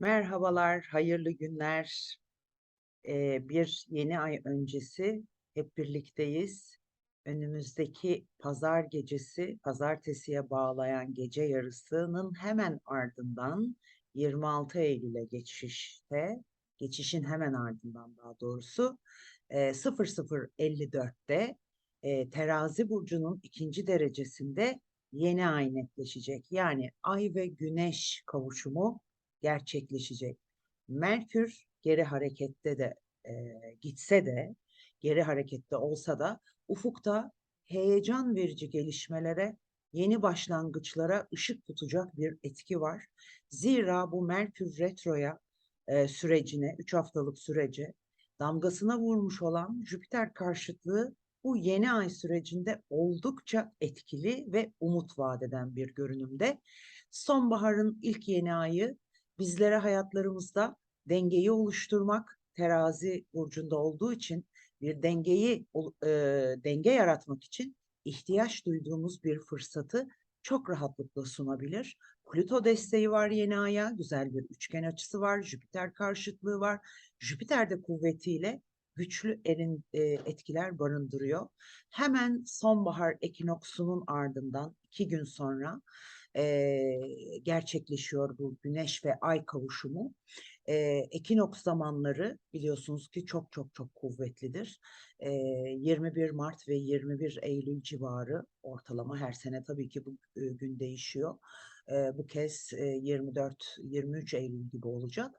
Merhabalar, hayırlı günler. Eee, bir yeni ay öncesi hep birlikteyiz. Önümüzdeki pazar gecesi, pazartesiye bağlayan gece yarısının hemen ardından 26 Eylül'e geçişte, geçişin hemen ardından daha doğrusu eee 00.54'te eee, Terazi burcunun ikinci derecesinde yeni ay netleşecek. Yani ay ve güneş kavuşumu gerçekleşecek. Merkür geri harekette de eee, gitse de, geri harekette olsa da ufukta heyecan verici gelişmelere, yeni başlangıçlara ışık tutacak bir etki var. Zira bu Merkür retroya eee, sürecine, 3 haftalık sürece damgasına vurmuş olan Jüpiter karşıtlığı bu yeni ay sürecinde oldukça etkili ve umut vaat eden bir görünümde. Sonbaharın ilk yeni ayı bizlere hayatlarımızda dengeyi oluşturmak, terazi burcunda olduğu için bir dengeyi e, denge yaratmak için ihtiyaç duyduğumuz bir fırsatı çok rahatlıkla sunabilir. Plüto desteği var yeni aya, güzel bir üçgen açısı var, Jüpiter karşıtlığı var. Jüpiter de kuvvetiyle güçlü erin e, etkiler barındırıyor. Hemen sonbahar ekinoksunun ardından iki gün sonra e, gerçekleşiyor bu güneş ve ay kavuşumu. E, ekinoks zamanları biliyorsunuz ki çok çok çok kuvvetlidir. E, 21 Mart ve 21 Eylül civarı ortalama her sene tabii ki bu e, gün değişiyor. E, bu kez e, 24-23 Eylül gibi olacak.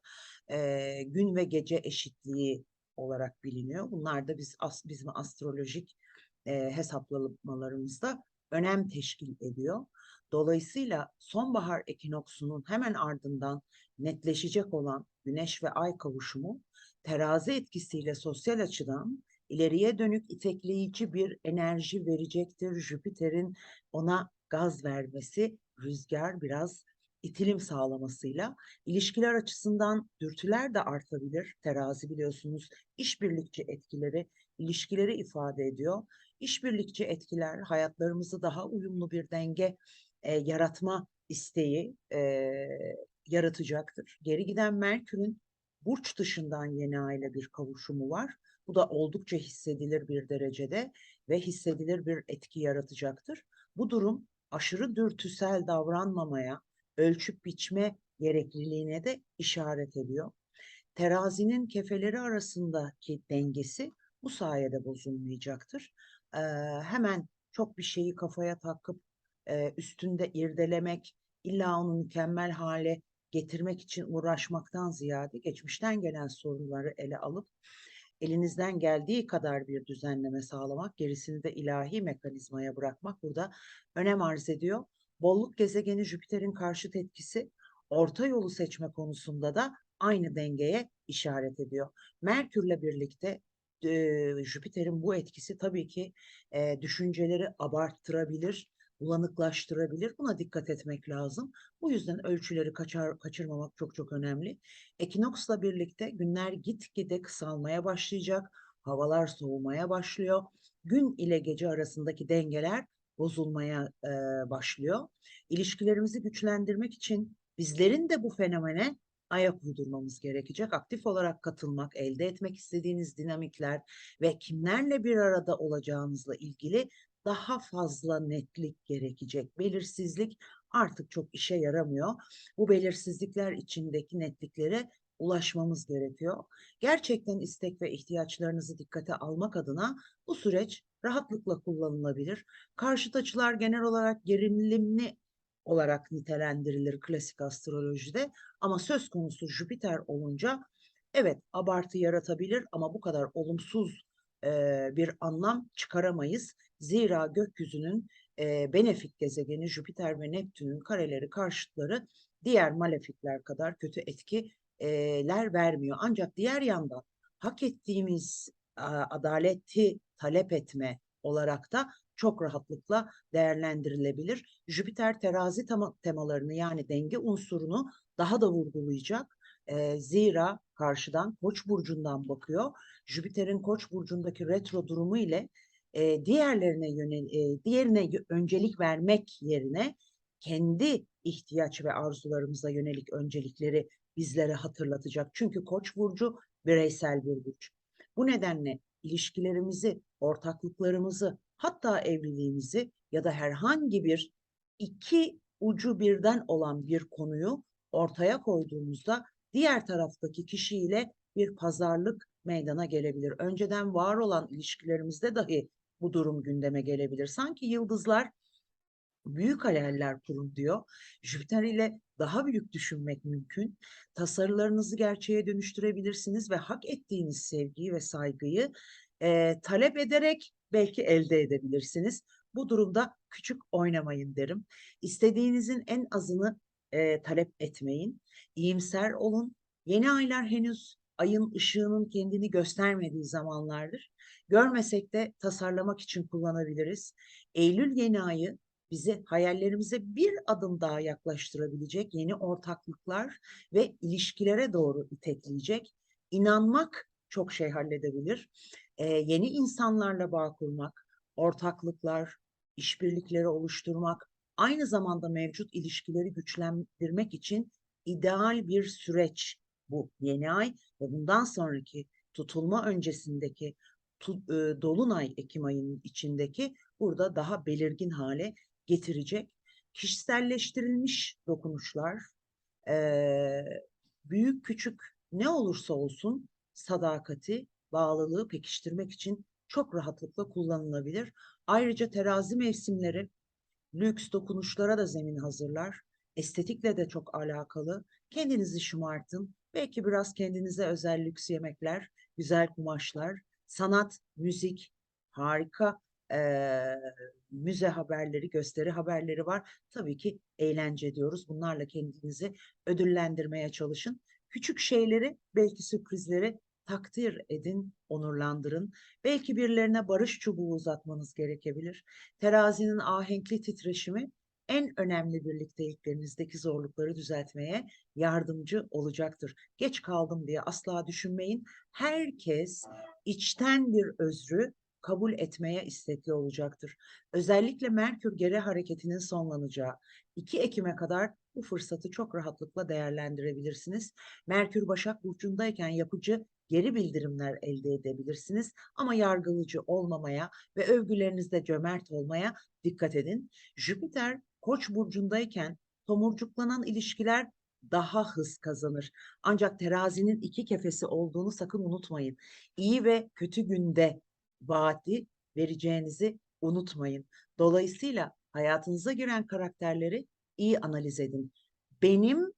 E, gün ve gece eşitliği olarak biliniyor. Bunlar da biz as, bizim astrolojik e, hesaplamalarımızda önem teşkil ediyor. Dolayısıyla sonbahar ekinoksunun hemen ardından netleşecek olan güneş ve ay kavuşumu terazi etkisiyle sosyal açıdan ileriye dönük itekleyici bir enerji verecektir. Jüpiter'in ona gaz vermesi, rüzgar biraz itilim sağlamasıyla ilişkiler açısından dürtüler de artabilir. Terazi biliyorsunuz işbirlikçi etkileri, ilişkileri ifade ediyor. İşbirlikçi etkiler hayatlarımızı daha uyumlu bir denge e, yaratma isteği e, yaratacaktır. Geri giden Merkür'ün burç dışından yeni aile bir kavuşumu var. Bu da oldukça hissedilir bir derecede ve hissedilir bir etki yaratacaktır. Bu durum aşırı dürtüsel davranmamaya, ölçüp biçme gerekliliğine de işaret ediyor. Terazinin kefeleri arasındaki dengesi bu sayede bozulmayacaktır. Ee, hemen çok bir şeyi kafaya takıp e, üstünde irdelemek, illa onu mükemmel hale getirmek için uğraşmaktan ziyade geçmişten gelen sorunları ele alıp elinizden geldiği kadar bir düzenleme sağlamak, gerisini de ilahi mekanizmaya bırakmak burada önem arz ediyor. Bolluk gezegeni Jüpiter'in karşıt etkisi orta yolu seçme konusunda da aynı dengeye işaret ediyor. Merkürle birlikte e, Jüpiter'in bu etkisi tabii ki e, düşünceleri abarttırabilir, bulanıklaştırabilir. Buna dikkat etmek lazım. Bu yüzden ölçüleri kaçar, kaçırmamak çok çok önemli. Ekinoksla birlikte günler gitgide kısalmaya başlayacak. Havalar soğumaya başlıyor. Gün ile gece arasındaki dengeler bozulmaya e, başlıyor. İlişkilerimizi güçlendirmek için bizlerin de bu fenomene ayak uydurmamız gerekecek. Aktif olarak katılmak, elde etmek istediğiniz dinamikler ve kimlerle bir arada olacağınızla ilgili daha fazla netlik gerekecek. Belirsizlik artık çok işe yaramıyor. Bu belirsizlikler içindeki netliklere ulaşmamız gerekiyor. Gerçekten istek ve ihtiyaçlarınızı dikkate almak adına bu süreç rahatlıkla kullanılabilir. Karşıt açılar genel olarak gerilimli olarak nitelendirilir klasik astrolojide ama söz konusu Jüpiter olunca evet abartı yaratabilir ama bu kadar olumsuz e, bir anlam çıkaramayız. Zira gökyüzünün e, benefik gezegeni Jüpiter ve Neptün'ün kareleri karşıtları diğer malefikler kadar kötü etkiler vermiyor. Ancak diğer yandan hak ettiğimiz adaleti talep etme olarak da çok rahatlıkla değerlendirilebilir. Jüpiter terazi temalarını yani denge unsurunu daha da vurgulayacak. E, zira karşıdan Koç burcundan bakıyor. Jüpiter'in Koç burcundaki retro durumu ile e, diğerlerine yönel e, diğerine öncelik vermek yerine kendi ihtiyaç ve arzularımıza yönelik öncelikleri bizlere hatırlatacak. Çünkü Koç burcu bireysel bir burç. Bu nedenle ilişkilerimizi, ortaklıklarımızı, hatta evliliğimizi ya da herhangi bir iki ucu birden olan bir konuyu ortaya koyduğumuzda diğer taraftaki kişiyle bir pazarlık meydana gelebilir. Önceden var olan ilişkilerimizde dahi bu durum gündeme gelebilir. Sanki yıldızlar büyük hayaller kurun diyor. Jüpiter ile daha büyük düşünmek mümkün. Tasarılarınızı gerçeğe dönüştürebilirsiniz ve hak ettiğiniz sevgiyi ve saygıyı e, talep ederek belki elde edebilirsiniz. Bu durumda küçük oynamayın derim. İstediğinizin en azını e, talep etmeyin. İyimser olun. Yeni aylar henüz ayın ışığının kendini göstermediği zamanlardır. Görmesek de tasarlamak için kullanabiliriz. Eylül yeni ayı bizi hayallerimize bir adım daha yaklaştırabilecek yeni ortaklıklar ve ilişkilere doğru itekleyecek. İnanmak çok şey halledebilir. Ee, yeni insanlarla bağ kurmak, ortaklıklar, işbirlikleri oluşturmak, aynı zamanda mevcut ilişkileri güçlendirmek için ideal bir süreç bu yeni ay ve bundan sonraki tutulma öncesindeki tu, e, Dolunay Ekim ayının içindeki burada daha belirgin hale getirecek. Kişiselleştirilmiş dokunuşlar, e, büyük küçük ne olursa olsun sadakati, bağlılığı pekiştirmek için çok rahatlıkla kullanılabilir. Ayrıca terazi mevsimleri lüks dokunuşlara da zemin hazırlar. Estetikle de çok alakalı. Kendinizi şımartın. Belki biraz kendinize özel lüks yemekler, güzel kumaşlar, sanat, müzik, harika e, müze haberleri, gösteri haberleri var. Tabii ki eğlence diyoruz. Bunlarla kendinizi ödüllendirmeye çalışın. Küçük şeyleri, belki sürprizleri takdir edin, onurlandırın. Belki birilerine barış çubuğu uzatmanız gerekebilir. Terazinin ahenkli titreşimi en önemli birlikteliklerinizdeki zorlukları düzeltmeye yardımcı olacaktır. Geç kaldım diye asla düşünmeyin. Herkes içten bir özrü kabul etmeye istekli olacaktır. Özellikle Merkür geri hareketinin sonlanacağı 2 Ekim'e kadar bu fırsatı çok rahatlıkla değerlendirebilirsiniz. Merkür Başak Burcu'ndayken yapıcı geri bildirimler elde edebilirsiniz ama yargılıcı olmamaya ve övgülerinizde cömert olmaya dikkat edin. Jüpiter Koç burcundayken tomurcuklanan ilişkiler daha hız kazanır. Ancak terazinin iki kefesi olduğunu sakın unutmayın. İyi ve kötü günde vaati vereceğinizi unutmayın. Dolayısıyla hayatınıza giren karakterleri iyi analiz edin. Benim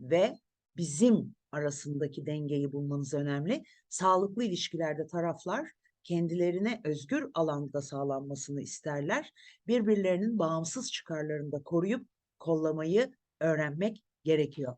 ve bizim arasındaki dengeyi bulmanız önemli. Sağlıklı ilişkilerde taraflar kendilerine özgür alanda sağlanmasını isterler. Birbirlerinin bağımsız çıkarlarını da koruyup kollamayı öğrenmek gerekiyor.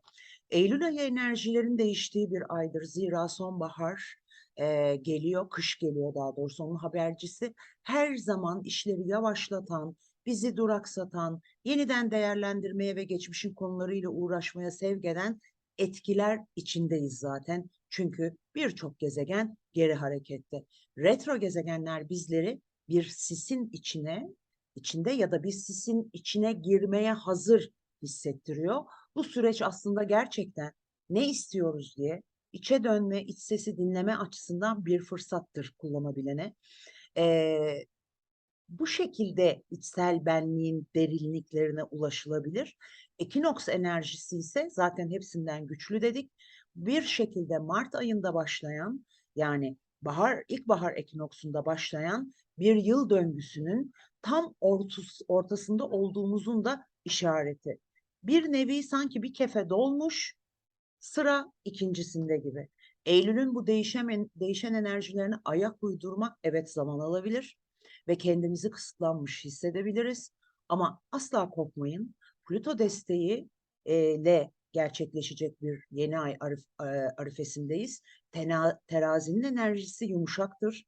Eylül ayı enerjilerin değiştiği bir aydır. Zira sonbahar e, geliyor, kış geliyor daha doğrusu onun habercisi. Her zaman işleri yavaşlatan, bizi duraksatan, yeniden değerlendirmeye ve geçmişin konularıyla uğraşmaya sevk eden etkiler içindeyiz zaten. Çünkü birçok gezegen geri harekette. Retro gezegenler bizleri bir sisin içine, içinde ya da bir sisin içine girmeye hazır hissettiriyor. Bu süreç aslında gerçekten ne istiyoruz diye içe dönme, iç sesi dinleme açısından bir fırsattır kullanabilene. Ee, bu şekilde içsel benliğin derinliklerine ulaşılabilir. Ekinoks enerjisi ise zaten hepsinden güçlü dedik. Bir şekilde Mart ayında başlayan yani bahar ilkbahar ekinoksunda başlayan bir yıl döngüsünün tam ortus, ortasında olduğumuzun da işareti. Bir nevi sanki bir kefe dolmuş, sıra ikincisinde gibi. Eylül'ün bu değişen, değişen enerjilerine ayak uydurmak evet zaman alabilir ve kendimizi kısıtlanmış hissedebiliriz. Ama asla korkmayın. Plüto desteği e, ile gerçekleşecek bir yeni ay arif, e, arifesindeyiz. Tena, terazinin enerjisi yumuşaktır,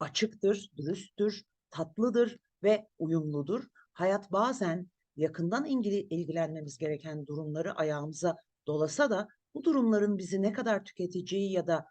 açıktır, dürüsttür, tatlıdır ve uyumludur. Hayat bazen yakından ilgilenmemiz gereken durumları ayağımıza dolasa da bu durumların bizi ne kadar tüketeceği ya da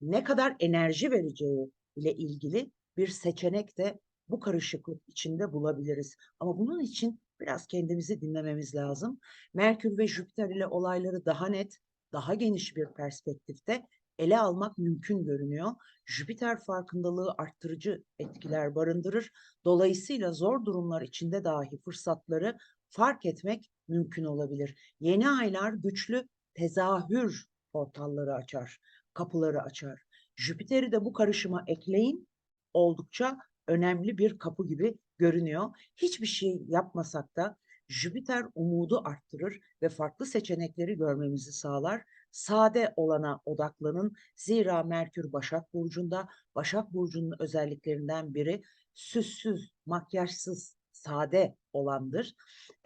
ne kadar enerji vereceği ile ilgili bir seçenek de bu karışıklık içinde bulabiliriz. Ama bunun için Biraz kendimizi dinlememiz lazım. Merkür ve Jüpiter ile olayları daha net, daha geniş bir perspektifte ele almak mümkün görünüyor. Jüpiter farkındalığı arttırıcı etkiler barındırır. Dolayısıyla zor durumlar içinde dahi fırsatları fark etmek mümkün olabilir. Yeni aylar güçlü tezahür portalları açar, kapıları açar. Jüpiter'i de bu karışıma ekleyin. Oldukça önemli bir kapı gibi görünüyor. Hiçbir şey yapmasak da Jüpiter umudu arttırır ve farklı seçenekleri görmemizi sağlar. Sade olana odaklanın. Zira Merkür Başak Burcu'nda. Başak Burcu'nun özelliklerinden biri süssüz, makyajsız, sade olandır.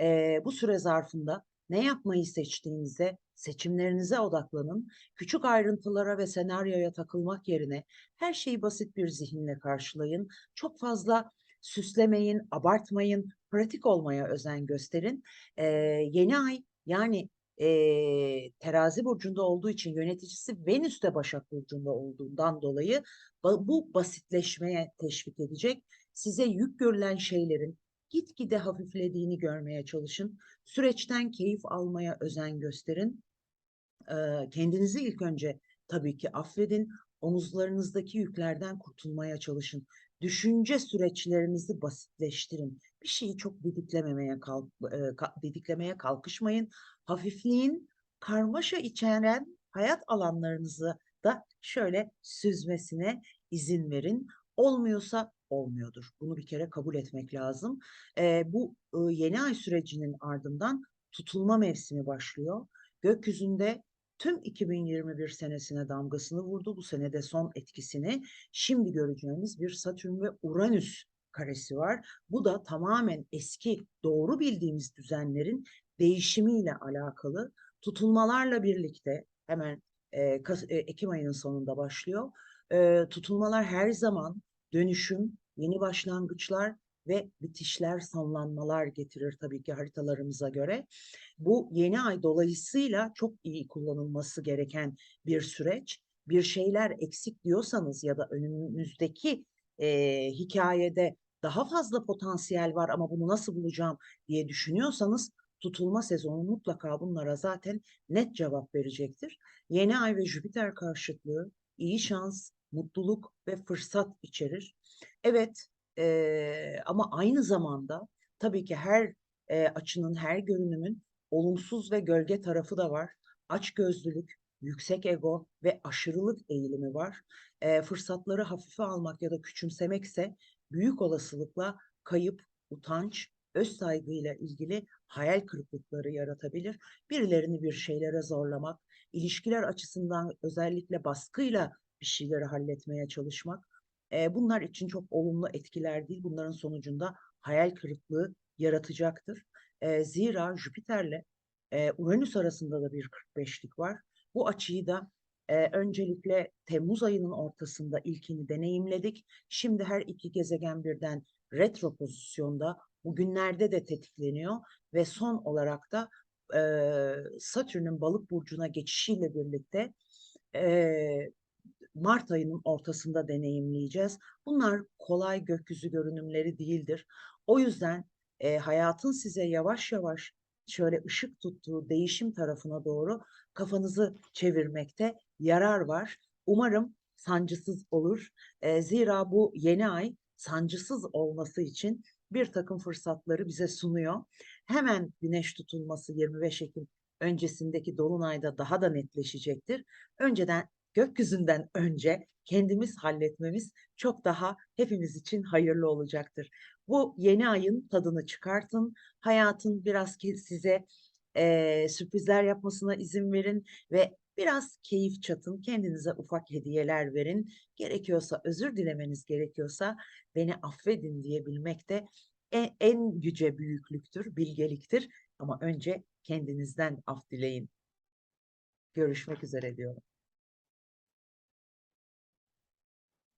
Ee, bu süre zarfında ne yapmayı seçtiğinize, seçimlerinize odaklanın. Küçük ayrıntılara ve senaryoya takılmak yerine her şeyi basit bir zihinle karşılayın. Çok fazla süslemeyin, abartmayın, pratik olmaya özen gösterin. Ee, yeni ay yani e, terazi burcunda olduğu için yöneticisi Venüs'te Başak Burcu'nda olduğundan dolayı bu basitleşmeye teşvik edecek. Size yük görülen şeylerin gitgide hafiflediğini görmeye çalışın. Süreçten keyif almaya özen gösterin. Kendinizi ilk önce tabii ki affedin. Omuzlarınızdaki yüklerden kurtulmaya çalışın. Düşünce süreçlerinizi basitleştirin. Bir şeyi çok didiklememeye kalk, e, ka, didiklemeye kalkışmayın. Hafifliğin karmaşa içeren hayat alanlarınızı da şöyle süzmesine izin verin. Olmuyorsa olmuyordur. Bunu bir kere kabul etmek lazım. E, bu e, yeni ay sürecinin ardından tutulma mevsimi başlıyor. Gökyüzünde tüm 2021 senesine damgasını vurdu. Bu senede son etkisini şimdi göreceğimiz bir Satürn ve Uranüs karesi var. Bu da tamamen eski doğru bildiğimiz düzenlerin değişimiyle alakalı. Tutulmalarla birlikte hemen e, Kas, e, Ekim ayının sonunda başlıyor. E, tutulmalar her zaman dönüşüm, yeni başlangıçlar ve bitişler, sonlanmalar getirir tabii ki haritalarımıza göre. Bu yeni ay dolayısıyla çok iyi kullanılması gereken bir süreç. Bir şeyler eksik diyorsanız ya da önümüzdeki e, hikayede daha fazla potansiyel var ama bunu nasıl bulacağım diye düşünüyorsanız tutulma sezonu mutlaka bunlara zaten net cevap verecektir. Yeni ay ve Jüpiter karşıtlığı iyi şans, mutluluk ve fırsat içerir. Evet e, ama aynı zamanda tabii ki her e, açının, her görünümün olumsuz ve gölge tarafı da var. Açgözlülük, yüksek ego ve aşırılık eğilimi var. E, fırsatları hafife almak ya da küçümsemekse büyük olasılıkla kayıp, utanç, öz saygıyla ilgili hayal kırıklıkları yaratabilir. Birilerini bir şeylere zorlamak, ilişkiler açısından özellikle baskıyla bir şeyleri halletmeye çalışmak. Bunlar için çok olumlu etkiler değil. Bunların sonucunda hayal kırıklığı yaratacaktır. Zira Jüpiter'le e, Uranüs arasında da bir 45'lik var. Bu açıyı da öncelikle Temmuz ayının ortasında ilkini deneyimledik. Şimdi her iki gezegen birden retro pozisyonda bugünlerde de tetikleniyor ve son olarak da e, Satürn'ün balık burcuna geçişiyle birlikte Mart ayının ortasında deneyimleyeceğiz. Bunlar kolay gökyüzü görünümleri değildir. O yüzden e, hayatın size yavaş yavaş şöyle ışık tuttuğu değişim tarafına doğru kafanızı çevirmekte yarar var. Umarım sancısız olur. E, zira bu yeni ay sancısız olması için bir takım fırsatları bize sunuyor. Hemen güneş tutulması 25 Ekim öncesindeki dolunayda daha da netleşecektir. Önceden gökyüzünden önce kendimiz halletmemiz çok daha hepimiz için hayırlı olacaktır. Bu yeni ayın tadını çıkartın. Hayatın biraz size e, sürprizler yapmasına izin verin ve biraz keyif çatın. Kendinize ufak hediyeler verin. Gerekiyorsa özür dilemeniz gerekiyorsa beni affedin diyebilmek de en, en yüce büyüklüktür, bilgeliktir. Ama önce kendinizden af dileyin. Görüşmek üzere diyorum.